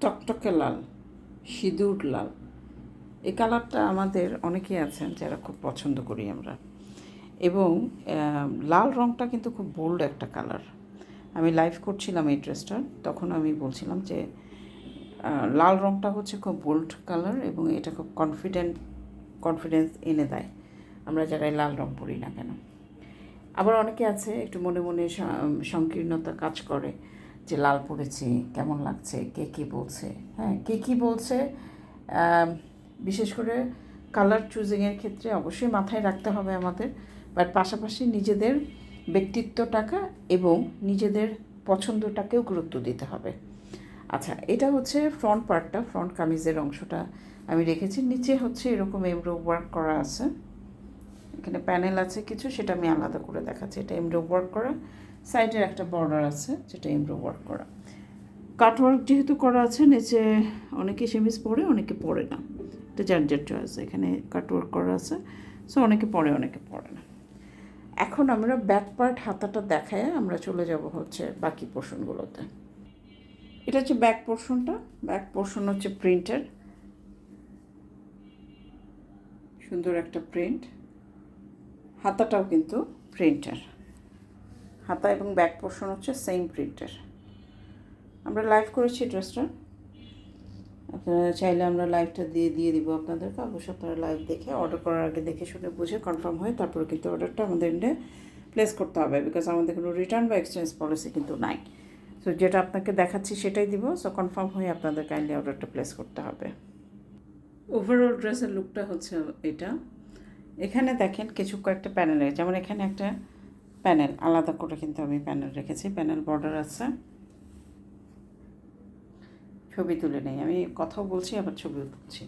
টকটকে লাল, সিঁদুর লাল। এই কালারটা আমাদের অনেকেই আছেন যারা খুব পছন্দ করি আমরা। এবং লাল রঙটা কিন্তু খুব বোল্ড একটা কালার। আমি লাইভ করছিলাম এই ড্রেসটার তখন আমি বলছিলাম যে লাল রঙটা হচ্ছে খুব বোল্ড কালার এবং এটা খুব কনফিডেন্ট কনফিডেন্স এনে দেয়। আমরা যারা লাল রং পরি না কেন। আবার অনেকে আছে, একটু মনে মনে সংকীর্ণতা কাজ করে। যে লাল পড়েছি, কেমন লাগছে, কে কী বলছে হ্যাঁ কে কী বলছে বিশেষ করে কালার চুজিংয়ের ক্ষেত্রে অবশ্যই মাথায় রাখতে হবে আমাদের বাট পাশাপাশি নিজেদের ব্যক্তিত্বটাকে এবং নিজেদের পছন্দটাকেও গুরুত্ব দিতে হবে। আচ্ছা এটা হচ্ছে ফ্রন্ট পার্টটা ফ্রন্ট কামিজের অংশটা আমি রেখেছি, নিচে হচ্ছে এরকম এমব্রো ওয়ার্ক করা আছে। এখানে প্যানেল আছে কিছু, সেটা আমি আলাদা করে দেখাচ্ছি, এটা এমব্রো ওয়ার্ক করা। সাইডের একটা বর্ডার আছে, যেটা এমব্রো ওয়ার্ক করা। কাটওয়ার্ক যেহেতু করা আছে, নিচে অনেকে সেমিস পরে, অনেকে পরে না। এটা যার চয়েস এখানে কাটওয়ার্ক করা আছে সো অনেকে পরে অনেকে পরে না। এখন আমরা ব্যাক পার্ট হাতাটা দেখায়, আমরা চলে যাব হচ্ছে বাকি পোর্শনগুলোতে এটা হচ্ছে ব্যাক পোর্শনটা ব্যাক পোর্শন হচ্ছে প্রিন্টের সুন্দর একটা প্রিন্ট হাতাটাও কিন্তু প্রিন্টার হাতা এবং ব্যাক পোর্শন হচ্ছে সেম প্রিন্টের। আমরা লাইভ করেছি ড্রেসটা। আপনারা চাইলে আমরা লাইভটা দিয়ে দিয়ে দিব আপনাদেরকে। অবশ্যই আপনারা লাইভ দেখে অর্ডার করার আগে দেখে শুনে বুঝে কনফার্ম হয়ে তারপরে কিন্তু অর্ডারটা আমাদের এন্ডে প্লেস করতে হবে বিকজ আমাদের কোনো রিটার্ন বা এক্সচেঞ্জ পলিসি কিন্তু নাই। সো যেটা আপনাকে দেখাচ্ছি সেটাই দিব। সো কনফার্ম হয়ে আপনাদের কাইন্ডলি অর্ডারটা প্লেস করতে হবে। ওভারঅল ড্রেসের লুকটা হচ্ছে এটা। এখানে দেখেন কিছু কয়েকটা প্যানেল আছে যেমন এখানে একটা প্যানেল, আলাদা করে কিন্তু আমি প্যানেল রেখেছি, প্যানেল বর্ডার আছে। ছবি তুলে নেই, আমি কথাও বলছি, আবার ছবিও তুলছি।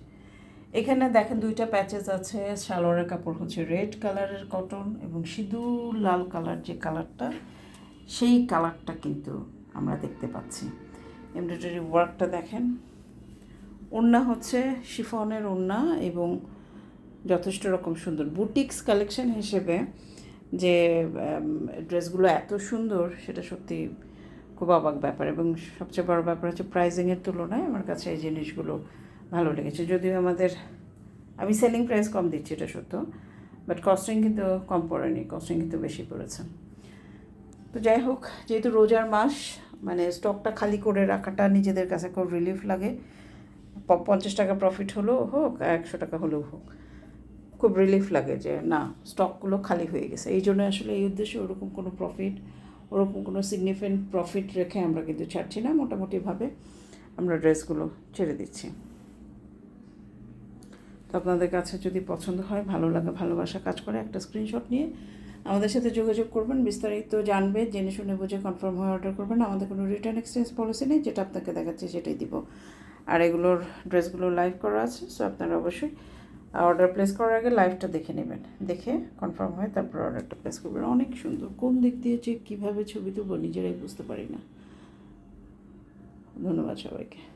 এখানে দেখেন দুইটা প্যাচেস আছে, সালোয়ারের কাপড় হচ্ছে রেড কালারের কটন এবং সিঁদুর লাল কালার যে কালারটা, সেই কালারটা কিন্তু আমরা দেখতে পাচ্ছি। এমব্রয়ডারি ওয়ার্কটা দেখেন। ওড়না হচ্ছে শিফনের ওড়না এবং যথেষ্ট রকম সুন্দর। বুটিক্স কালেকশন হিসেবে যে ড্রেসগুলো এত সুন্দর, সেটা সত্যি খুব অবাক ব্যাপার। এবং সবচেয়ে বড় ব্যাপার হচ্ছে প্রাইজিংয়ের তুলনায় আমার কাছে এই জিনিসগুলো ভালো লেগেছে। যদিও আমাদের, আমি সেলিং প্রাইস কম দিচ্ছি, এটা সত্য। বাট কস্টিং কিন্তু কম পড়েনি কস্টিং কিন্তু বেশি পড়েছে। তো যাই হোক, যেহেতু রোজার মাস মানে স্টকটা খালি করে রাখাটা নিজেদের কাছে খুব রিলিফ লাগে। পঞ্চাশ টাকা প্রফিট হলেও হোক, একশো টাকা হলেও হোক। খুব রিলিফ লাগে যে, না স্টকগুলো খালি হয়ে গেছে। এই জন্য আসলে এই উদ্দেশ্যে ওরকম কোনো প্রফিট ওরকম কোনো সিগনিফিকেন্ট প্রফিট রেখে আমরা কিন্তু ছাড়ছি না। মোটামুটিভাবে আমরা ড্রেসগুলো ছেড়ে দিচ্ছি। তো আপনাদের কাছে যদি পছন্দ হয়, ভালো লাগে, ভালোবাসা কাজ করে একটা স্ক্রিনশট নিয়ে আমাদের সাথে যোগাযোগ করবেন। বিস্তারিত জানবে, জেনে শুনে বুঝে কনফার্ম হয়ে অর্ডার করবেন। আমাদের কোনো রিটার্ন এক্সচেঞ্জ পলিসি নেই, যেটা আপনাকে দেখাচ্ছে সেটাই দিব। আর এগুলোর ড্রেসগুলো লাইভ করা আছে সো আপনারা অবশ্যই অর্ডার প্লেস করার আগে লাইভটা দেখে নেবেন। দেখে কনফার্ম হয় তারপর অর্ডারটা প্লেস করবেন। অনেক সুন্দর। কোন দিক দিয়ে যে কীভাবে ছবি তুলব নিজেরাই বুঝতে পারি না। ধন্যবাদ সবাইকে।